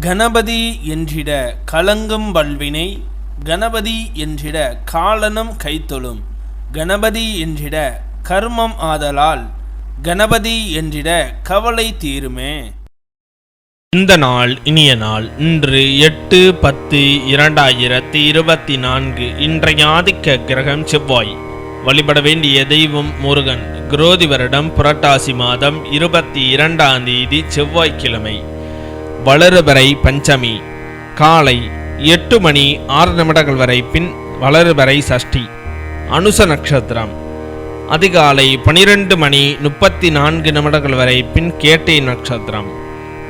கணபதி என்றிட கலங்கும் வல்வினை கணபதி என்றிட காலனும் கைத்தொழும் கணபதி என்றிட கர்மம் ஆதலால் கணபதி என்றிட கவலை தீருமே. இந்த நாள் இனிய நாள். இன்று எட்டு பத்து இரண்டாயிரத்தி இருபத்தி நான்கு. இன்றைய ஆதிக்க கிரகம் செவ்வாய். வழிபட வேண்டிய தெய்வம் முருகன். குரோதி வருடம் புரட்டாசி மாதம் இருபத்தி இரண்டாம் தேதி செவ்வாய்க்கிழமை. வளருபறை பஞ்சமி. காலை எட்டு மணி ஆறு நிமிடங்கள் வரை பின் வளருபறை சஷ்டி. அனுச நட்சத்திரம். அதிகாலை பனிரெண்டு மணி முப்பத்தி நான்கு நிமிடங்கள் வரை பின் கேட்டை நட்சத்திரம்.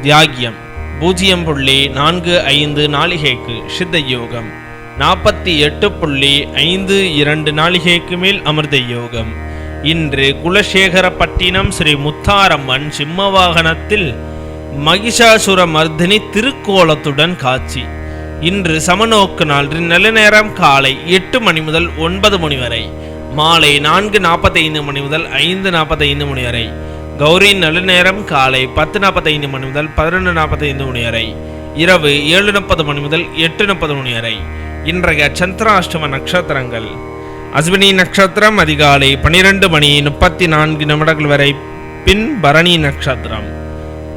தியாகியம். பூஜ்ஜியம் புள்ளி நான்கு ஐந்து நாளிகைக்கு சித்த யோகம் நாற்பத்தி எட்டு புள்ளி ஐந்து இரண்டு நாளிகைக்கு மேல் அமிர்த யோகம். இன்று குலசேகரப்பட்டினம் ஸ்ரீ முத்தாரம்மன் சிம்மவாகனத்தில் மகிஷாசுர மர்தினி திருக்கோலத்துடன் காட்சி. இன்று சமநோக்கு நாள் நல்ல நேரம் காலை எட்டு மணி முதல் ஒன்பது மணி வரை. மாலை நான்கு நாற்பத்தைந்து மணி முதல் ஐந்து நாற்பத்தைந்து மணி வரை. கௌரி நல்ல நேரம் காலை பத்து நாற்பத்தைந்து மணி முதல் பதினொன்று நாற்பத்தைந்து மணி வரை. இரவு ஏழு முப்பது மணி முதல் எட்டு முப்பது மணி வரை. இன்றைய சந்திராஷ்டம நட்சத்திரங்கள். அஸ்வினி நட்சத்திரம் அதிகாலை பனிரெண்டு மணி முப்பத்தி நான்கு நிமிடங்கள் வரை. பின் பரணி நட்சத்திரம்.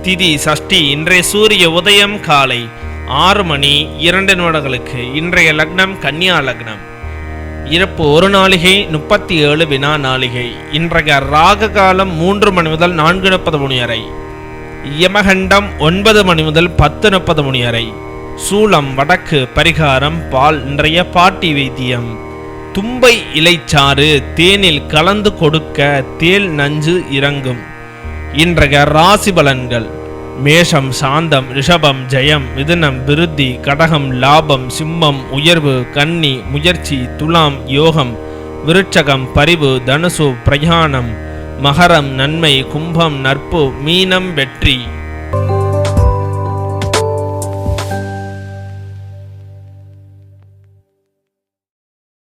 திதி சஷ்டி இன்றைய சூரிய உதயம் காலை ஆறு மணி இரண்டு நிமிடங்களுக்கு இன்றைய லக்னம் கன்னியா லக்னம். இறப்பு ஒரு நாளிகை முப்பத்தி ஏழு வினா நாளிகை. இன்றைய ராக காலம் மூன்று மணி முதல் நான்கு முப்பது மணி வரை. யமகண்டம் ஒன்பது மணி முதல் பத்து முப்பது மணி வரை. சூளம் வடக்கு பரிகாரம் பால் இன்றைய பாட்டி வைத்தியம். தும்பை இலைச்சாறு தேனில் கலந்து கொடுக்க தேல் நஞ்சு இறங்கும். இன்றைய ராசி பலன்கள். மேஷம் சாந்தம் ரிஷபம் ஜெயம் மிதுனம் விருத்தி கடகம் லாபம் சிம்மம் உயர்வு கன்னி முயற்சி துலாம் யோகம் விருட்சகம் பரிவு தனுசு பிரயாணம் மகரம் நன்மை கும்பம் நட்பு மீனம் வெற்றி.